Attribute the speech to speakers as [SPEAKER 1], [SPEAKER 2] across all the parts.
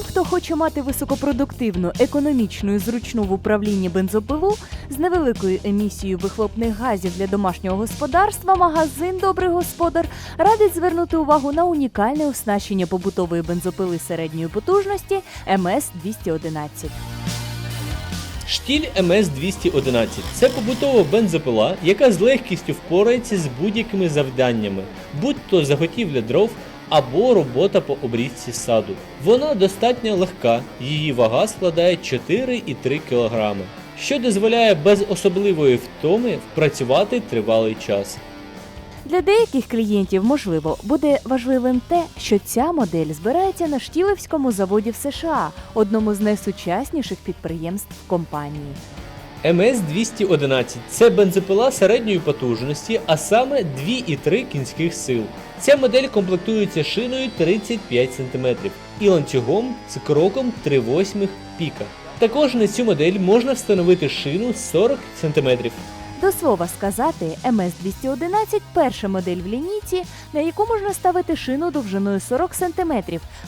[SPEAKER 1] хто хоче мати високопродуктивну, економічну і зручну в управлінні бензопилу з невеликою емісією вихлопних газів для домашнього господарства, магазин Добрий господар радить звернути увагу на унікальне оснащення побутової бензопили середньої потужності МС 211.
[SPEAKER 2] Штіль МС-211 – це побутова бензопила, яка з легкістю впорається з будь-якими завданнями, будь то заготівля дров або робота по обрізці саду. Вона достатньо легка, її вага складає 4,3 кг, що дозволяє без особливої втоми впрацювати тривалий час.
[SPEAKER 1] Для деяких клієнтів, можливо, буде важливим те, що ця модель збирається на Штілевському заводі в США, одному з найсучасніших підприємств компанії.
[SPEAKER 2] МС-211 – це бензопила середньої потужності, а саме 2,3 кінських сил. Ця модель комплектується шиною 35 см і ланцюгом з кроком 3,8 піка. Також на цю модель можна встановити шину 40 см.
[SPEAKER 1] До слова сказати, МС-211 – перша модель в лінійці, на яку можна ставити шину довжиною 40 см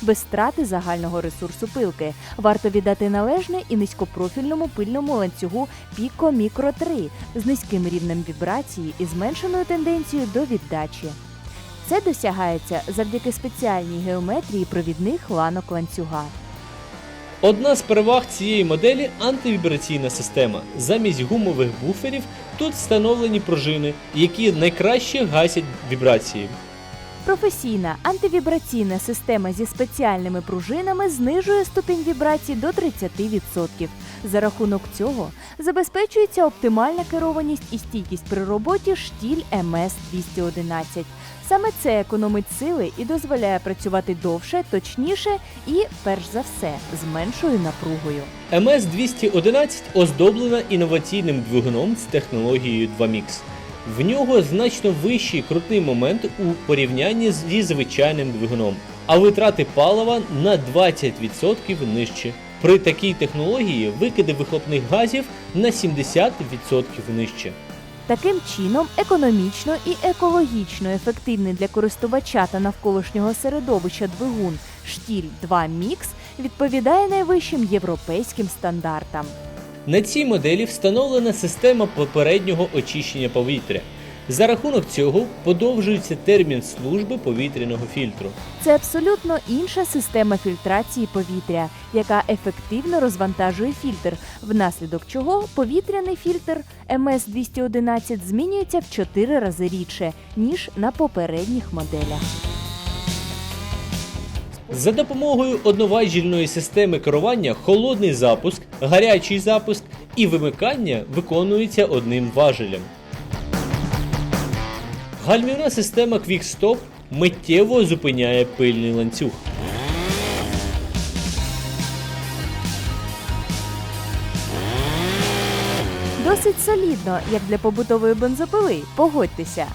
[SPEAKER 1] без страти загального ресурсу пилки. Варто віддати належне і низькопрофільному пильному ланцюгу Pico Micro 3 з низьким рівнем вібрації і зменшеною тенденцією до віддачі. Це досягається завдяки спеціальній геометрії провідних ланок ланцюга.
[SPEAKER 2] Одна з переваг цієї моделі антивібраційна система. Замість гумових буферів тут встановлені пружини, які найкраще гасять вібрації.
[SPEAKER 1] Професійна антивібраційна система зі спеціальними пружинами знижує ступінь вібрацій до 30%. За рахунок цього забезпечується оптимальна керованість і стійкість при роботі штіль МС-211. Саме це економить сили і дозволяє працювати довше, точніше і, перш за все, з меншою напругою.
[SPEAKER 2] МС-211 оздоблена інноваційним двигуном з технологією 2MIX. В нього значно вищий крутний момент у порівнянні зі звичайним двигуном, а витрати палива на 20% нижче. При такій технології викиди вихлопних газів на 70% нижче.
[SPEAKER 1] Таким чином, економічно і екологічно ефективний для користувача та навколишнього середовища двигун штіль 2 Мікс відповідає найвищим європейським стандартам.
[SPEAKER 2] На цій моделі встановлена система попереднього очищення повітря. За рахунок цього подовжується термін служби повітряного фільтру.
[SPEAKER 1] Це абсолютно інша система фільтрації повітря, яка ефективно розвантажує фільтр, внаслідок чого повітряний фільтр МС-211 змінюється в 4 рази рідше, ніж на попередніх моделях.
[SPEAKER 2] За допомогою одноважільної системи керування холодний запуск, гарячий запуск і вимикання виконуються одним важелем. Гальмівна система Quick Stop миттєво зупиняє пильний ланцюг.
[SPEAKER 1] Досить солідно, як для побутової бензопили, погодьтеся.